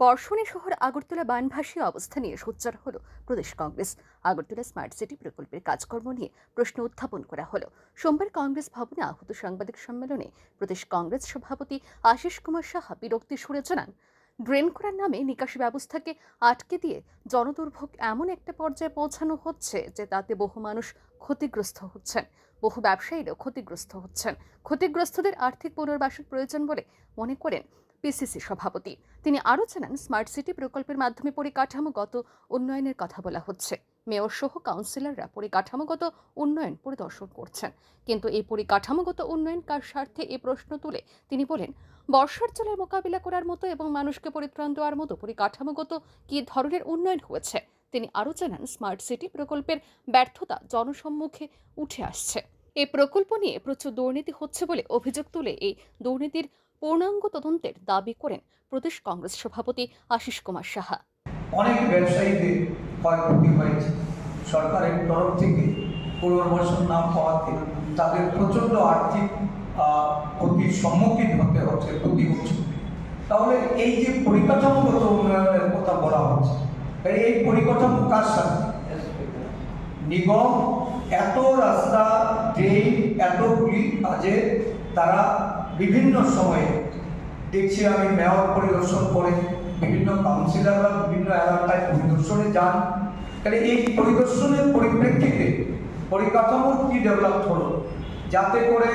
বর্ষণী শহর আগরতলা বানভাসী অবস্থা নিয়ে সোচ্চার হল প্রদেশ কংগ্রেস। আগরতলা স্মার্ট সিটি প্রকল্পের কাজকর্ম নিয়ে প্রশ্ন উত্থাপন করা হলো। সোমবার কংগ্রেস ভবনে আহত সাংবাদিক সম্মেলনে প্রদেশ কংগ্রেস সভাপতি আশিস কুমার সাহা বিরক্তি সুরে জানান, ড্রেন করার নামে নিকাশি ব্যবস্থাকে আটকে দিয়ে জনদুর্ভোগ এমন একটা পর্যায়ে পৌঁছানো হচ্ছে যে তাতে বহু মানুষ ক্ষতিগ্রস্ত হচ্ছেন। বহু ব্যবসায়ীরাও ক্ষতিগ্রস্ত হচ্ছেন। ক্ষতিগ্রস্তদের আর্থিক পুনর্বাসন প্রয়োজন বলে মনে করেন পিসিসি সভাপতি। তিনি আরও জানান, স্মার্ট সিটি প্রকল্পের মাধ্যমে পরিকাঠামোগত উন্নয়নের কথা বলা হচ্ছে। মেয়র সহ কাউন্সিলররা পরিকাঠামোগত উন্নয়ন পরিদর্শন করছেন। কিন্তু এই পরিকাঠামোগত উন্নয়ন কার স্বার্থে এ প্রশ্ন তুলে তিনি বলেন, বর্ষার জলের মোকাবিলা করার মতো এবং মানুষকে পরিত্রাণ দেওয়ার মতো পরিকাঠামোগত কী ধরনের উন্নয়ন হয়েছে? তিনি আরও জানান, স্মার্ট সিটি প্রকল্পের ব্যর্থতা জনসম্মুখে উঠে আসছে। এই প্রকল্প নিয়ে প্রচুর দুর্নীতি হচ্ছে বলে অভিযোগ তুলে এই দুর্নীতির পূর্ণাঙ্গ তদন্তের দাবি করেন প্রদেশ কংগ্রেস সভাপতি আশিস কুমার সাহা। অনেক ব্যবসায়ীদের ক্ষয়ক্ষতি হয়েছে। সরকারের তরফ থেকে পুনর্বাসন না পাওয়াতে তাদের প্রচণ্ড আর্থিক ক্ষতির সম্মুখীন হতে হচ্ছে, ক্ষতি হচ্ছে। তাহলে এই যে পরিকাঠামোগত উন্নয়নের কথা বলা হচ্ছে এই পরিকাঠামো কার সাথে? নিগম, এত রাস্তা, ড্রেন, এতগুলি কাজে তারা বিভিন্ন সময়ে দেখছি আমি মেয়র পরিদর্শন করে বিভিন্ন কাউন্সিলররা বিভিন্ন এলাকায় পরিদর্শনে যান। তাহলে এই পরিদর্শনের পরিপ্রেক্ষিতে পরিকাঠামো কি ডেভেলপ হলো? যাতে করে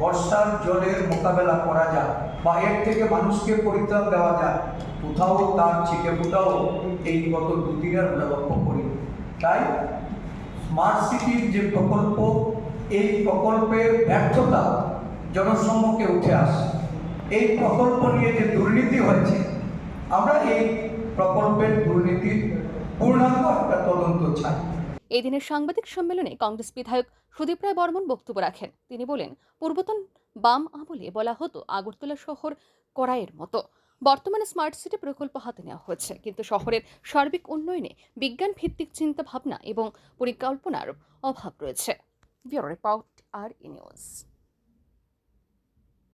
বর্ষার জলের মোকাবেলা করা যায় বা এর থেকে মানুষকে পরিত্রাণ দেওয়া যায়। কোথাও তার ছিটে ফুটাও, এই গত দুদিনের আমরা লক্ষ্য করি। তাই স্মার্ট সিটির যে প্রকল্প, এই প্রকল্পের ব্যর্থতা জনসম্মুখে উঠে আসে। এই প্রকল্প নিয়ে যে দুর্নীতি হয়েছে আমরা এই প্রকল্পের দুর্নীতির পূর্ণাঙ্গ একটা তদন্ত চাই। এই দিনের সাংবাদিক সম্মেলনে কংগ্রেস বিধায়ক সুদীপ রায় বর্মন বক্তব্য রাখেন। তিনি বলেন, পূর্বতন বাম আমলে বলা হতো আগরতলা শহর কড়াইয়ের মতো। বর্তমানে স্মার্ট সিটি প্রকল্প হাতে নেওয়া হয়েছে। কিন্তু শহরের সার্বিক উন্নয়নে বিজ্ঞান ভিত্তিক চিন্তা ভাবনা এবং পরিকল্পনার অভাব রয়েছে। Report, R E news.